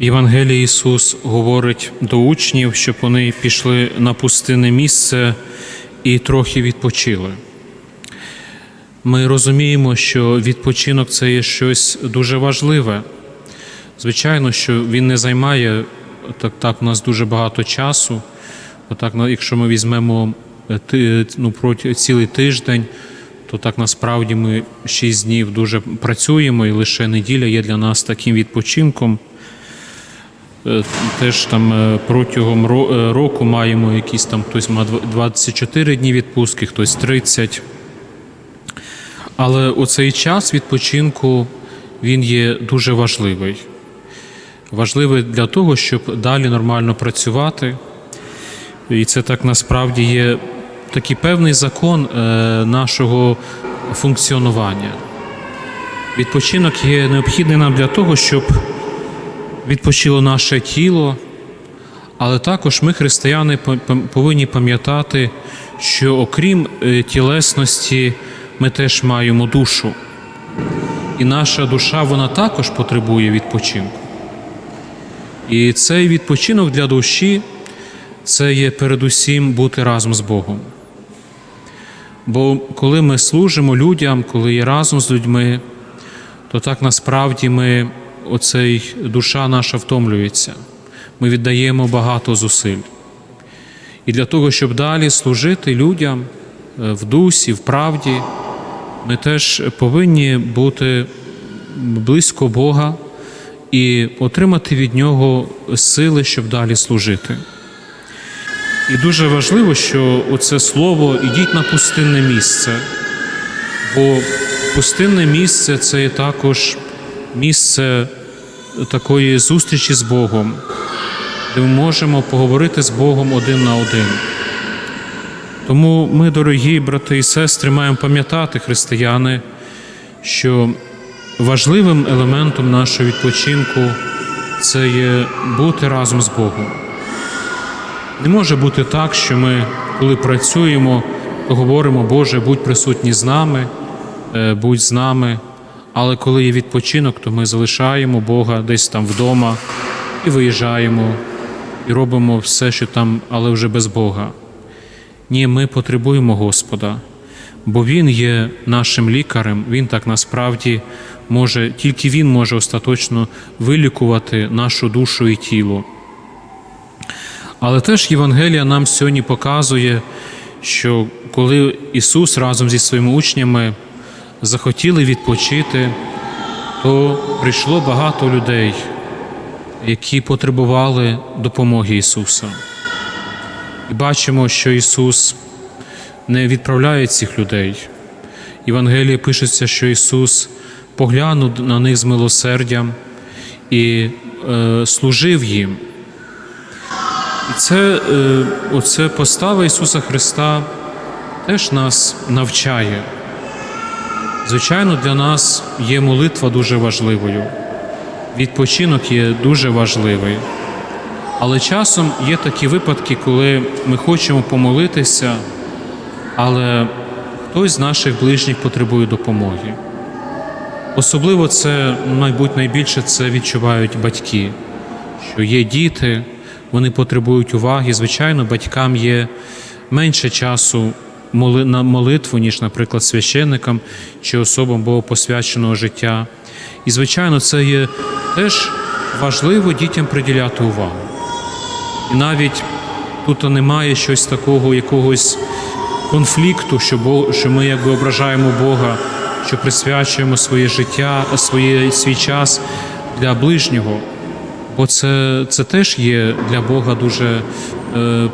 Євангелії Ісус говорить до учнів, щоб вони пішли на пустинне місце і трохи відпочили. Ми розуміємо, що відпочинок це є щось дуже важливе. Звичайно, що він не займає так, так у нас дуже багато часу. Отак, якщо ми візьмемо е, ну, проти цілий тиждень, то так насправді ми шість днів дуже працюємо, і лише неділя є для нас таким відпочинком. Е, Теж там е, протягом е, року маємо якісь там хтось має 24 дні відпустки, хтось 30. Але оцей час відпочинку він є дуже важливий. Важливий для того, щоб далі нормально працювати. І це так насправді є такий певний закон нашого функціонування. Відпочинок є необхідний нам для того, щоб відпочило наше тіло, але також ми, християни, повинні пам'ятати, що окрім е, тілесності, ми теж маємо душу. І наша душа вона також потребує відпочинку. І цей відпочинок для душі це є передусім бути разом з Богом. Бо коли ми служимо людям, коли є разом з людьми, то так насправді ми, оцей душа наша втомлюється. Ми віддаємо багато зусиль. І для того, щоб далі служити людям е, в дусі, в правді, ми теж повинні бути близько Бога і отримати від Нього сили, щоб далі служити. І дуже важливо, що оце слово ідіть на пустинне місце, бо пустинне місце це також місце такої зустрічі з Богом, де ми можемо поговорити з Богом один на один. Тому ми, дорогі брати і сестри, маємо пам'ятати, християни, що важливим елементом нашого відпочинку це є бути разом з Богом. Не може бути так, що ми, коли працюємо, говоримо, Боже, будь присутній з нами, е, будь з нами. Але коли є відпочинок, то ми залишаємо Бога десь там вдома і виїжджаємо, і робимо все, що там, але вже без Бога. Ні, ми потребуємо Господа, бо Він є нашим лікарем, Він так насправді може, тільки Він може остаточно вилікувати нашу душу і тіло. Але теж Євангелія нам сьогодні показує, що коли Ісус разом зі своїми учнями захотіли відпочити, то прийшло багато людей, які потребували допомоги Ісуса. І бачимо, що Ісус не відправляє цих людей. Євангелії пишеться, що Ісус поглянув на них з милосердям і е, служив їм. І це е, оце постава Ісуса Христа теж нас навчає. Звичайно, для нас є молитва дуже важливою, відпочинок є дуже важливий. Але часом є такі випадки, коли ми хочемо помолитися, але хтось з наших ближніх потребує допомоги. Особливо це, мабуть, найбільше це відчувають батьки, що є діти, вони потребують уваги. Звичайно, батькам є менше часу на молитву, ніж, наприклад, священникам чи особам богопосвяченого життя. І, звичайно, це є теж важливо дітям приділяти увагу. І навіть тут немає щось такого, якогось конфлікту, що, Бог, що ми якби ображаємо Бога, що присвячуємо своє життя, своє, свій час для ближнього. Бо це, це теж є для Бога дуже е,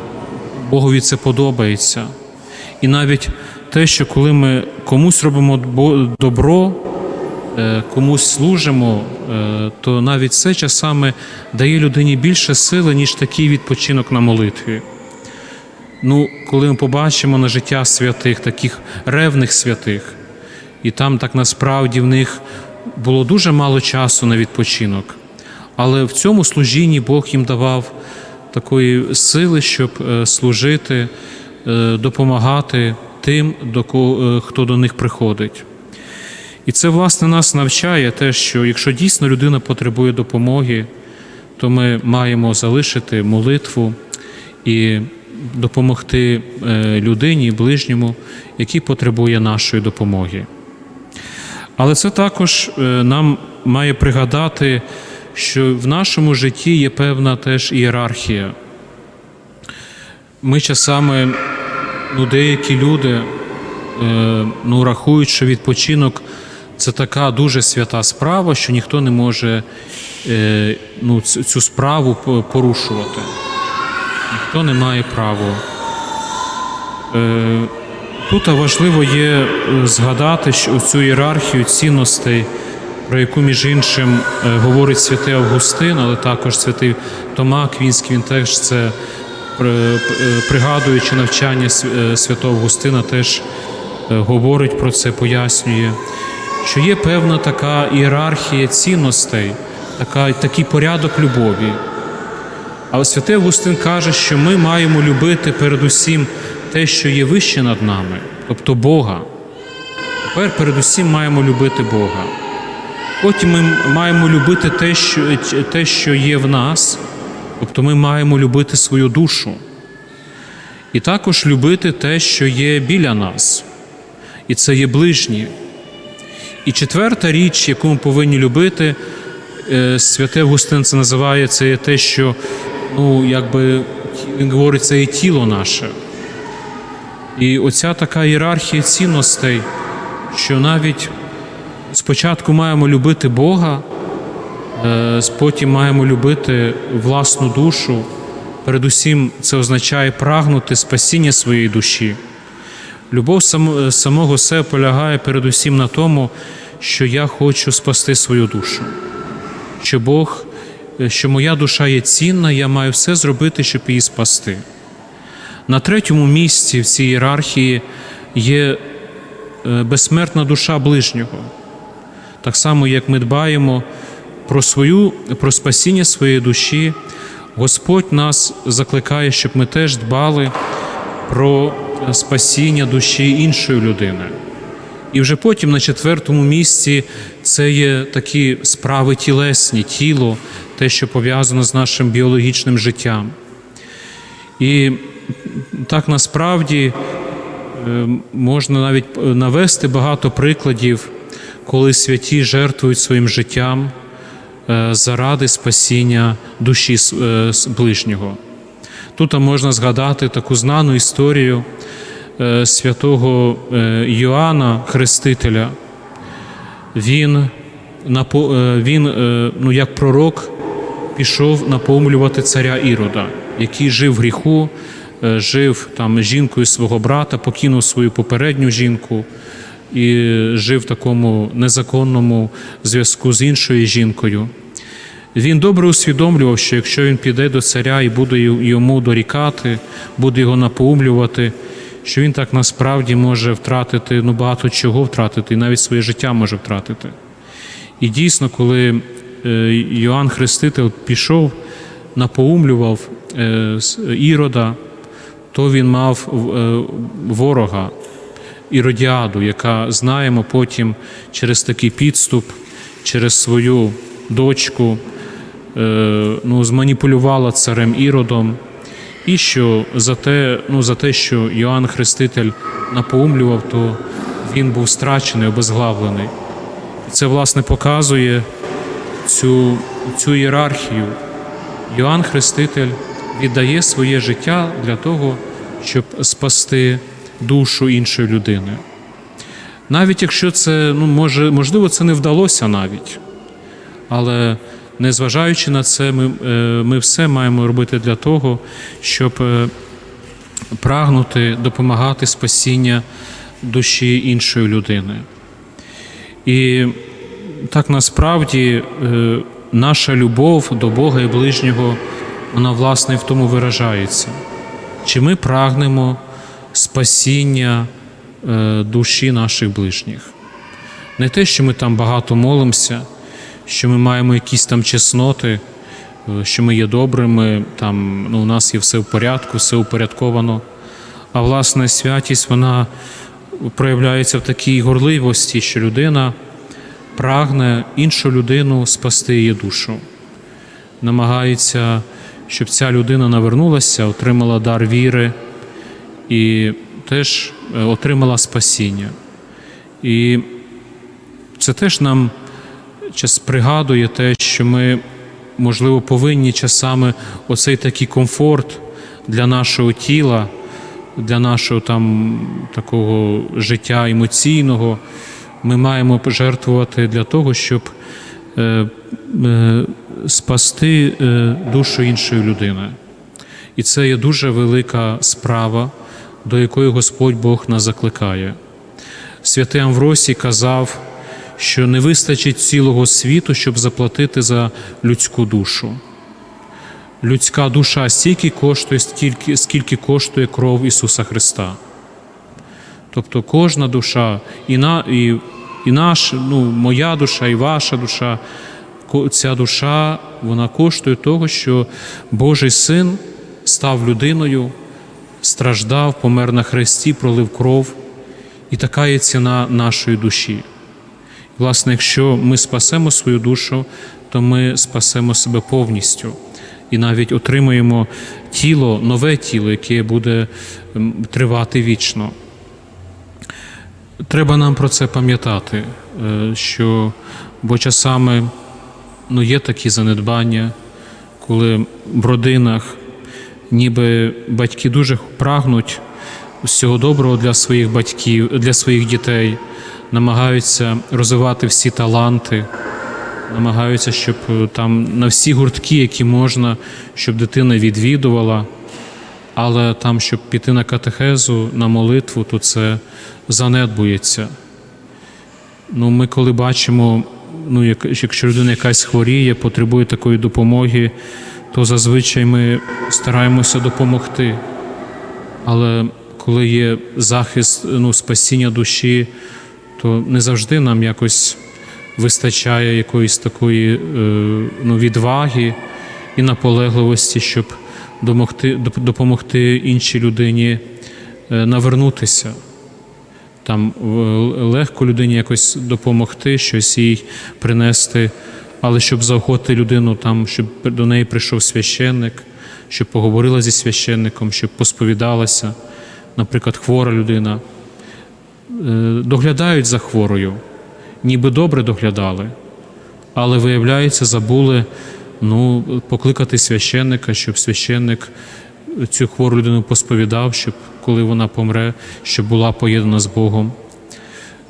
Богові це подобається. І навіть те, що коли ми комусь робимо добро, е, комусь служимо, е, то навіть це часами дає людині більше сили, ніж такий відпочинок на молитві. Ну, коли ми побачимо на життя святих, таких ревних святих, і там так насправді в них було дуже мало часу на відпочинок. Але в цьому служінні Бог їм давав такої сили, щоб е, служити, допомагати тим, е, хто до них приходить. І це, власне, нас навчає те, що якщо дійсно людина потребує допомоги, то ми маємо залишити молитву і допомогти е, людині, ближньому, який потребує нашої допомоги. Але це також е, нам має пригадати, що в нашому житті є певна теж ієрархія. Ми часами, ну, деякі люди е, ну, рахують, що відпочинок це така дуже свята справа, що ніхто не може е, ну, цю справу порушувати. Ніхто не має права. Е, Тут важливо є е, згадати що цю ієрархію цінностей, про яку, між іншим, е, говорить святий Августин, але також святий Тома Квінський, він теж це пригадуючи навчання е, святого Августина, теж е, говорить про це, пояснює, що є певна така ієрархія цінностей, така, такий порядок любові. Але святий Августин каже, що ми маємо любити передусім те, що є вище над нами, тобто Бога. Тепер передусім маємо любити Бога. Потім ми маємо любити те, що, те, що є в нас, тобто ми маємо любити свою душу. І також любити те, що є біля нас, і це є ближні. І четверта річ, яку ми повинні любити, е, святий Августин це називає, це є те, що ну, якби він говорить, це є тіло наше. І оця така ієрархія цінностей, що навіть спочатку маємо любити Бога, потім маємо любити власну душу. Передусім, це означає прагнути спасіння своєї душі. Любов сам- самого себе полягає передусім на тому, що я хочу спасти свою душу, що Бог, е, що моя душа є цінна, я маю все зробити, щоб її спасти. На третьому місці в цій ієрархії є е, безсмертна душа ближнього. Так само, як ми дбаємо про свою, про спасіння своєї душі, Господь нас закликає, щоб ми теж дбали про спасіння душі іншої людини. І вже потім на четвертому місці це є такі справи тілесні, тіло, те, що пов'язано з нашим біологічним життям. І так насправді е, можна навіть е, навести багато прикладів, коли святі жертвують своїм життям заради спасіння душі е, ближнього. Тут можна згадати таку знану історію е, святого е, Йоанна Хрестителя. Він, е, він е, ну, як пророк пішов напомлювати царя Ірода, який жив в гріху, е, жив там жінкою свого брата, покинув свою попередню жінку і жив в такому незаконному зв'язку з іншою жінкою. Він добре усвідомлював, що якщо він піде до царя і буде йому дорікати, буде його напоумлювати, що він так насправді може втратити ну, багато чого втратити, і навіть своє життя може втратити. І дійсно, коли е, Йоанн Хреститель пішов, напоумлював е, Ірода, то він мав е, ворога Іродіаду, яка знаємо потім через такий підступ, через свою дочку, е, ну, зманіпулювала царем Іродом, і що за те, ну, за те, що Йоанн Хреститель напоумлював, то він був страчений, обезглавлений. Це, власне, показує цю, цю ієрархію. Йоанн Хреститель віддає своє життя для того, щоб спасти душу іншої людини. Навіть якщо це, ну, може, можливо, це не вдалося навіть. Але незважаючи на це, ми, е, ми все маємо робити для того, щоб е, прагнути допомагати спасіння душі іншої людини. І так насправді е, наша любов до Бога і ближнього, вона власне в тому виражається. Чи ми прагнемо спасіння е, душі наших ближніх? Не те, що ми там багато молимося, що ми маємо якісь там чесноти, е, що ми є добрими, там ну, у нас є все в порядку, все упорядковано. А власне святість вона проявляється в такій горливості, що людина прагне іншу людину спасти її душу. намагається, щоб ця людина навернулася, отримала дар віри і теж е, отримала спасіння. І це теж нам час пригадує те, що ми, можливо, повинні часами оцей такий комфорт для нашого тіла, для нашого там такого життя емоційного. Ми маємо пожертвувати для того, щоб е, е, спасти е, душу іншої людини. І це є дуже велика справа, до якої Господь Бог нас закликає. Святий Амвросій казав, що не вистачить цілого світу, щоб заплатити за людську душу. Людська душа стільки коштує, стільки, скільки коштує кров Ісуса Христа. Тобто кожна душа, і, на, і, і наш, ну, моя душа, і ваша душа, ця душа, вона коштує того, що Божий Син став людиною, страждав, помер на хресті, пролив кров, і така є ціна нашої душі. Власне, якщо ми спасемо свою душу, то ми спасемо себе повністю і навіть отримаємо тіло, нове тіло, яке буде тривати вічно. Треба нам про це пам'ятати, е, що бо часами ну, є такі занедбання, коли в родинах ніби батьки дуже прагнуть всього доброго для своїх батьків, для своїх дітей, намагаються розвивати всі таланти, намагаються, щоб е, там на всі гуртки, які можна, щоб дитина відвідувала. Але там, щоб піти на катехезу, на молитву, то це занедбується. Ну, ми коли бачимо, ну, як- якщо людина якась хворіє, потребує такої допомоги, то зазвичай ми стараємося допомогти. Але коли є захист, ну, спасіння душі, то не завжди нам якось вистачає якоїсь такої е, ну, відваги і наполегливості, щоб домогти, допомогти іншій людині е, навернутися. Там е, легко людині якось допомогти, щось їй принести, але щоб заохотити людину, там, щоб до неї прийшов священник, щоб поговорила зі священником, щоб посповідалася, наприклад, хвора людина. Е, Доглядають за хворою, ніби добре доглядали, але виявляється, забули ну, покликати священника, щоб священник цю хвору людину посповідав, щоб коли вона помре, щоб була поєднана з Богом.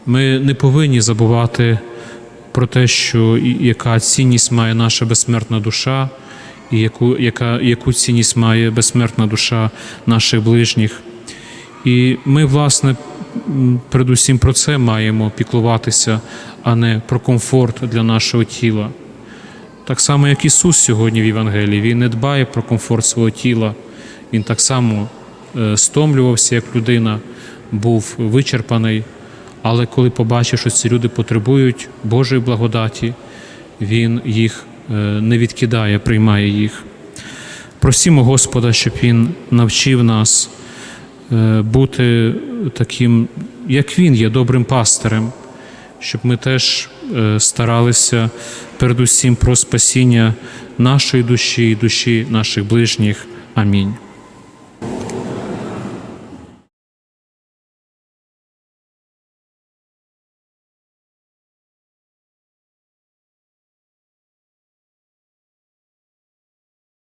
Ми не повинні забувати про те, що яка цінність має наша безсмертна душа, і яку, яка, яку цінність має безсмертна душа наших ближніх. І ми, власне, передусім про це маємо піклуватися, а не про комфорт для нашого тіла. Так само, як Ісус сьогодні в Євангелії, Він не дбає про комфорт свого тіла. Він так само е, стомлювався, як людина, був вичерпаний. Але коли побачив, що ці люди потребують Божої благодаті, Він їх е, не відкидає, приймає їх. Просімо Господа, щоб Він навчив нас е, бути таким, як Він є, добрим пастирем, щоб ми теж е, старалися передусім про спасіння нашої душі і душі наших ближніх. Амінь.